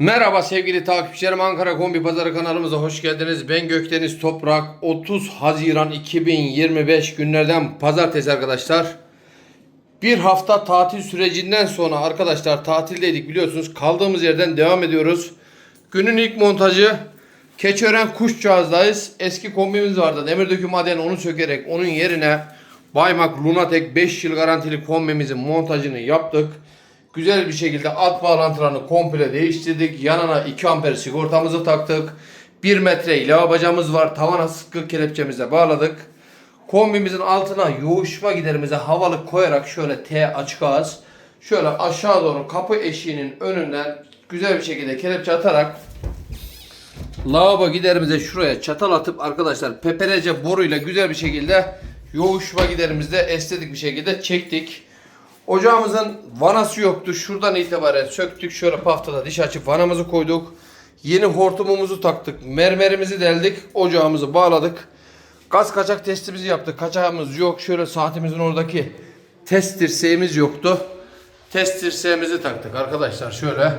Merhaba sevgili takipçilerim Ankara Kombi Pazarı kanalımıza hoş geldiniz. Ben Gökdeniz Toprak 30 Haziran 2025 günlerden pazartesi arkadaşlar. Bir hafta tatil sürecinden sonra arkadaşlar tatildeydik biliyorsunuz kaldığımız yerden devam ediyoruz. Günün ilk montajı Keçiören Kuşçağız'dayız. Eski kombimiz vardı. Demir döküm maden onu sökerek onun yerine Baymak Lunatek 5 yıl garantili kombimizin montajını yaptık. Güzel bir şekilde alt bağlantılarını komple değiştirdik. Yanına 2 amper sigortamızı taktık. 1 metre ilave bacamız var. Tavana sıkı kelepçemize bağladık. Kombimizin altına yoğuşma giderimize havalı koyarak şöyle T açık ağız. Şöyle aşağı doğru kapı eşiğinin önünden güzel bir şekilde kelepçe atarak lavabo giderimize şuraya çatal atıp arkadaşlar peperece boruyla güzel bir şekilde yoğuşma giderimizde estetik bir şekilde çektik. Ocağımızın vanası yoktu. Şuradan itibaren söktük. Şöyle paftada diş açıp vanamızı koyduk. Yeni hortumumuzu taktık. Mermerimizi deldik. Ocağımızı bağladık. Gaz kaçak testimizi yaptık. Kaçağımız yok. Şöyle saatimizin oradaki test dirseğimiz yoktu. Test dirseğimizi taktık arkadaşlar. Şöyle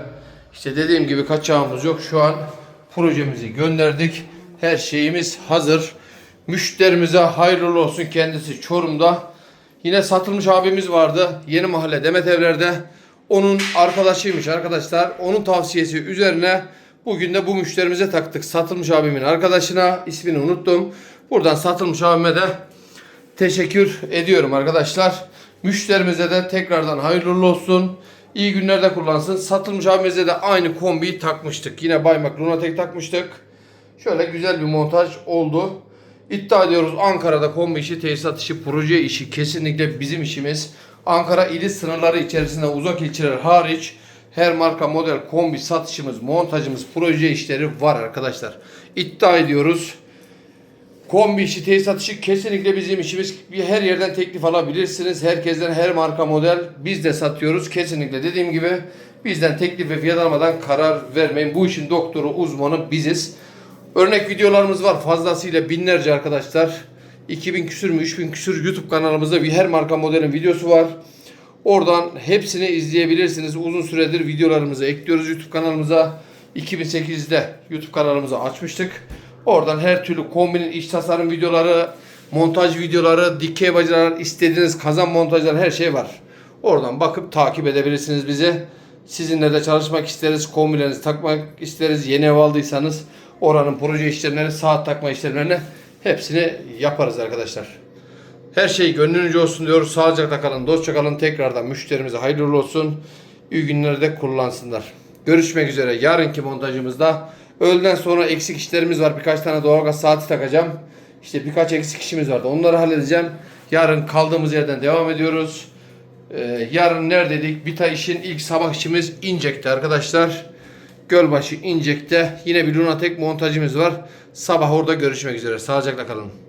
işte dediğim gibi kaçağımız yok. Şu an projemizi gönderdik. Her şeyimiz hazır. Müşterimize hayırlı olsun kendisi Çorum'da. Yine satılmış abimiz vardı. Yeni mahalle Demet Evler'de. Onun arkadaşıymış arkadaşlar. Onun tavsiyesi üzerine bugün de bu müşterimize taktık. Satılmış abimin arkadaşına ismini unuttum. Buradan satılmış abime de teşekkür ediyorum arkadaşlar. Müşterimize de tekrardan hayırlı olsun. İyi günlerde kullansın. Satılmış abimize de aynı kombiyi takmıştık. Yine Baymak Lunatek takmıştık. Şöyle güzel bir montaj oldu. İddia ediyoruz Ankara'da kombi işi, tesisat işi, proje işi kesinlikle bizim işimiz. Ankara ili sınırları içerisinde uzak ilçeler hariç her marka model kombi satışımız, montajımız, proje işleri var arkadaşlar. İddia ediyoruz. Kombi işi, tesisat işi kesinlikle bizim işimiz. Her yerden teklif alabilirsiniz. Herkesten her marka model biz de satıyoruz. Kesinlikle dediğim gibi bizden teklif ve fiyat almadan karar vermeyin. Bu işin doktoru, uzmanı biziz. Örnek videolarımız var fazlasıyla binlerce arkadaşlar. 2000 küsür mü 3000 küsür YouTube kanalımızda bir her marka modelin videosu var. Oradan hepsini izleyebilirsiniz. Uzun süredir videolarımızı ekliyoruz YouTube kanalımıza. 2008'de YouTube kanalımızı açmıştık. Oradan her türlü kombinin iç tasarım videoları, montaj videoları, dikey bacalar, istediğiniz kazan montajlar her şey var. Oradan bakıp takip edebilirsiniz bizi. Sizinle de çalışmak isteriz, kombilerinizi takmak isteriz. Yeni ev aldıysanız oranın proje işlemlerini, saat takma işlemlerini hepsini yaparız arkadaşlar. Her şey gönlünüzce olsun diyoruz. Sağlıcakla kalın, dostça kalın. Tekrardan müşterimize hayırlı olsun. İyi günlerde kullansınlar. Görüşmek üzere. Yarınki montajımızda öğleden sonra eksik işlerimiz var. Birkaç tane doğalgaz saati takacağım. İşte birkaç eksik işimiz vardı. Onları halledeceğim. Yarın kaldığımız yerden devam ediyoruz. Ee, yarın neredeydik? Bita işin ilk sabah işimiz İncek'te arkadaşlar. Gölbaşı İncek'te. Yine bir Lunatek montajımız var. Sabah orada görüşmek üzere. Sağlıcakla kalın.